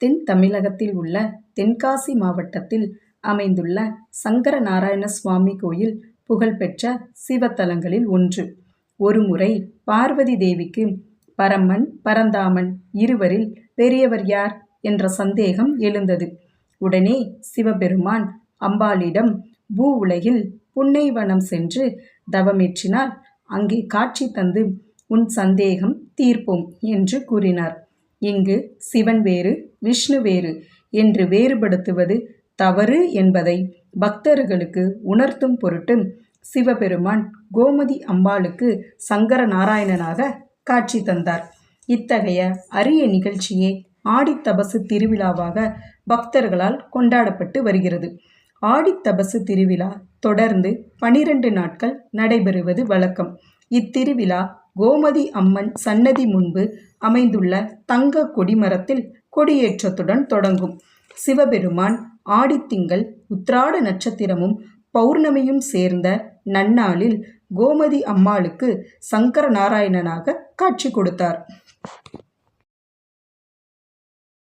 தென் தமிழகத்தில் உள்ள தென்காசி மாவட்டத்தில் அமைந்துள்ள சங்கர நாராயண சுவாமி கோயில் புகழ்பெற்ற சிவத்தலங்களில் ஒன்று. ஒருமுறை பார்வதி தேவிக்கு பரமன் பரந்தாமன் இருவரில் பெரியவர் யார் என்ற சந்தேகம் எழுந்தது. உடனே சிவபெருமான் அம்பாளிடம் பூ உலகில் புன்னைவனம் சென்று தவமேற்றினால் அங்கே காட்சி தந்து உன் சந்தேகம் தீர்ப்போம் என்று கூறினார். இங்கு சிவன் வேறு விஷ்ணு வேறு என்று வேறுபடுத்துவது தவறு என்பதை பக்தர்களுக்கு உணர்த்தும் பொருட்டு சிவபெருமான் கோமதி அம்பாளுக்கு சங்கர நாராயணனாக காட்சி தந்தார். இத்தகைய அரிய நிகழ்ச்சியே ஆடித்தபசு திருவிழாவாக பக்தர்களால் கொண்டாடப்பட்டு வருகிறது. ஆடித்தபசு திருவிழா தொடர்ந்து பனிரெண்டு நாட்கள் நடைபெறுவது வழக்கம். இத்திருவிழா கோமதி அம்மன் சன்னதி முன்பு அமைந்துள்ள தங்க கொடிமரத்தில் கொடியேற்றத்துடன் தொடங்கும். சிவபெருமான் ஆடித்திங்கள் உத்ராட நட்சத்திரமும் பௌர்ணமியும் சேர்ந்த நன்னாளில் கோமதி அம்மாளுக்கு சங்கர நாராயணனாக காட்சி கொடுத்தார்.